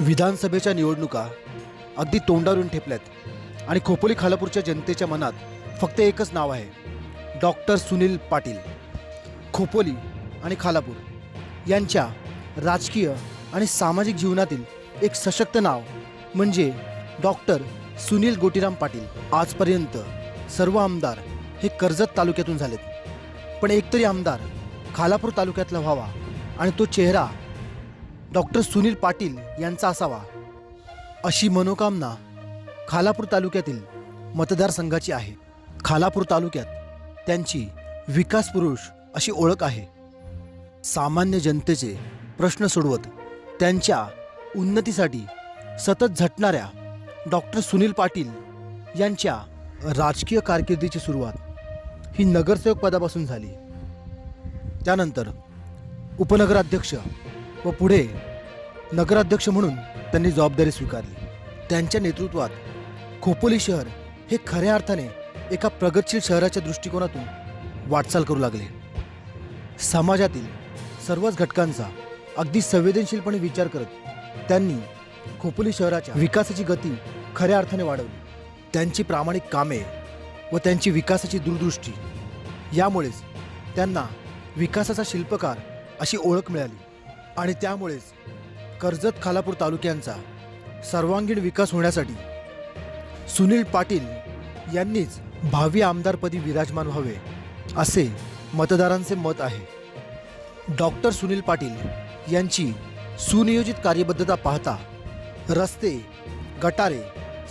विधानसभेच्या निवडणुका अगदी तोंडावरून ठेपल्यात आणि खोपोली खालापूरच्या जनतेच्या मनात फक्त एकच नाव आहे डॉक्टर सुनील पाटील. खोपोली आणि खालापूर यांच्या राजकीय आणि सामाजिक जीवनातील एक सशक्त नाव म्हणजे डॉक्टर सुनील गोटीराम पाटील. आजपर्यंत सर्व आमदार हे कर्जत तालुक्यातून झालेत. पण एकतरी आमदार खालापूर तालुक्यातला व्हावा आणि तो चेहरा डॉक्टर सुनील पाटील यांचा असावा. अशी मनोकामना खालापूर तालुक्यातील मतदारसंघाची आहे. खालापूर तालुक्यात त्यांची विकास पुरुष अशी ओळख आहे. सामान्य जनतेचे प्रश्न सोडवत त्यांच्या उन्नतीसाठी सतत झटणाऱ्या डॉक्टर सुनील पाटील यांच्या राजकीय कारकिर्दीची सुरुवात ही नगरसेवक पदापासून झाली. त्यानंतर उपनगराध्यक्ष व पुढे नगराध्यक्ष म्हणून त्यांनी जबाबदारी स्वीकारली. त्यांच्या नेतृत्वात खोपोली शहर हे खऱ्या अर्थाने एका प्रगतशील शहराच्या दृष्टिकोनातून वाटचाल करू लागले. समाजातील सर्वच घटकांचा अगदी संवेदनशीलपणे विचार करत त्यांनी खोपोली शहराच्या विकासाची गती खऱ्या अर्थाने वाढवली. त्यांची प्रामाणिक कामे व त्यांची विकासाची दूरदृष्टी यामुळेच त्यांना विकासाचा शिल्पकार अशी ओळख मिळाली आणि त्यामुळेच कर्जत खालापूर तालुक्यांचा सर्वांगीण विकास होण्यासाठी सुनील पाटील यांनीच भावी आमदारपदी विराजमान व्हावे असे मतदारांचे मत आहे. डॉक्टर सुनील पाटील यांची सुनियोजित कार्यबद्धता पाहता रस्ते गटारे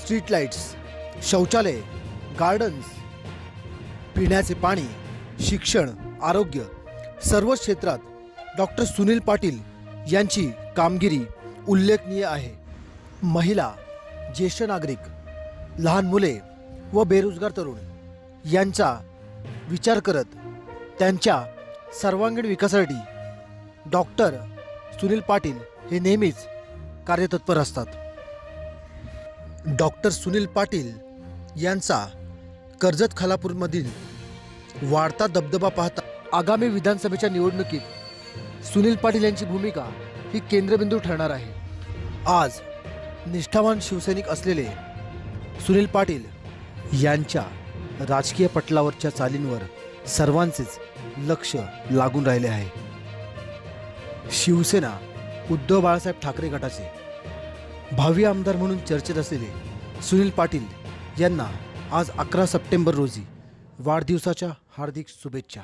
स्ट्रीट लाईट्स शौचालय गार्डन्स पिण्याचे पाणी शिक्षण आरोग्य सर्व क्षेत्रात डॉक्टर सुनील पाटील यांची कामगिरी उल्लेखनीय आहे. महिला ज्येष्ठ नागरिक लहान मुले व बेरोजगार तरुण यांचा विचार करत त्यांच्या सर्वांगीण विकासासाठी डॉक्टर सुनील पाटील हे नेहमीच कार्यतत्पर असतात. डॉक्टर सुनील पाटील यांचा कर्जत खालापूरमधील वाढता दबदबा पाहता आगामी विधानसभेच्या निवडणुकीत सुनील पाटील यांची भूमिका ही केंद्रबिंदू ठरणार आहे. आज निष्ठावान शिवसैनिक असलेले सुनील पाटील यांच्या राजकीय पटलावरच्या चालींवर सर्वांचेच लक्ष लागून राहिले आहे. शिवसेना उद्धव बाळासाहेब ठाकरे गटाचे भावी आमदार म्हणून चर्चेत असलेले सुनील पाटील यांना आज अकरा सप्टेंबर रोजी वाढदिवसाच्या हार्दिक शुभेच्छा.